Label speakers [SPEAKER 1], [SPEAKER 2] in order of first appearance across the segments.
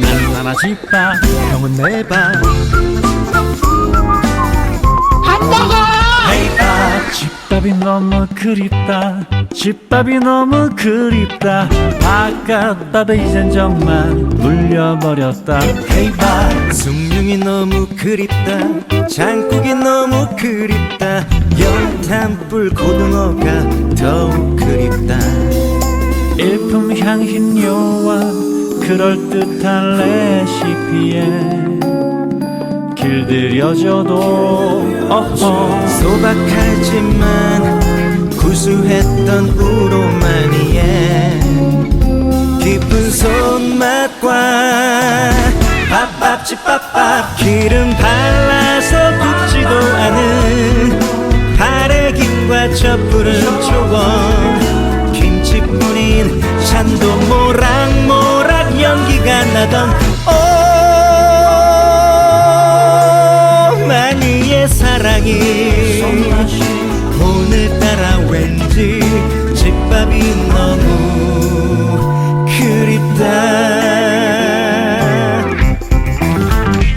[SPEAKER 1] 나는 하나 집밥 형은 내밥. 헤이밥. 집밥이 너무 그립다. 집밥이 너무 그립다. 바깥밥에 이젠 정말 물려버렸다. 헤이밥.
[SPEAKER 2] 숭늉이 너무 그립다. 장국이 너무 그립다. 연탄불 고등어가 더욱 그립다.
[SPEAKER 1] 일품 향신 요와 그럴듯한 레시피에 길들여져도 어허
[SPEAKER 2] 소박하지만 구수했던 우로마니에 깊은 손맛과 밥밥집 밥밥 기름 발라서 굽지도 않은 바래김과 젖부른 초원 김치뿐인 찬도 연기가 나던 오마니의 사랑이 오늘따라 왠지 집밥이 너무 그립다.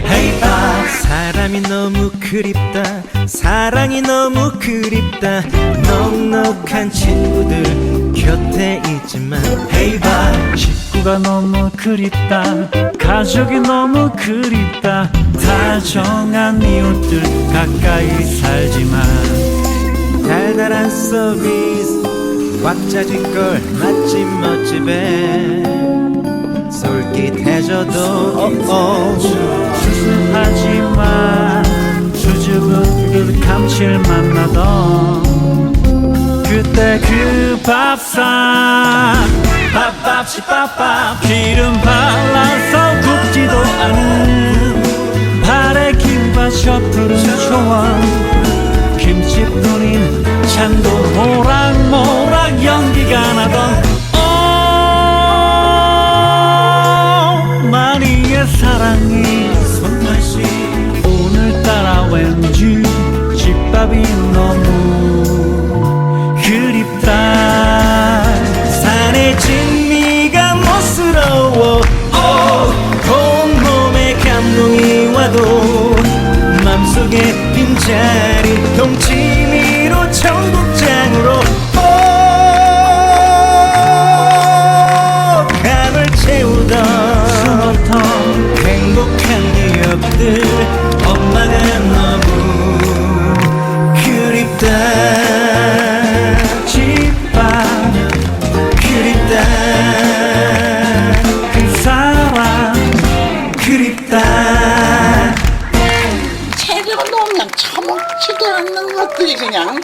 [SPEAKER 2] 헤이밥 사람이 너무 그립다. 사랑이 너무 그립다. 넉넉한 친구들 곁에 있지만 헤이밥
[SPEAKER 1] 식구가 너무 그립다. 가족이 너무 그립다. 다정한 이웃들 가까이 살지만.
[SPEAKER 2] 달달한 서비스 꽉 짜질 걸 맛집 멋집에 솔깃해져도 어어.
[SPEAKER 1] 수수하지만 수줍은 그 감칠맛 나던. 그때 그 밥상. 밥밥집밥밥. 기름 발라서 굽지도 않은 바래김과 셔프른 초원 김치뿐인 찬도 모락모락 연기가 나던 오 마리의 사랑이
[SPEAKER 2] 손맛이
[SPEAKER 1] 오늘따라 왠지 집밥이
[SPEAKER 2] 감동이 와도 맘속에 빈자리 동치미 그립다.
[SPEAKER 3] 제대로 놓으면 처먹지도 않는 것들이 그냥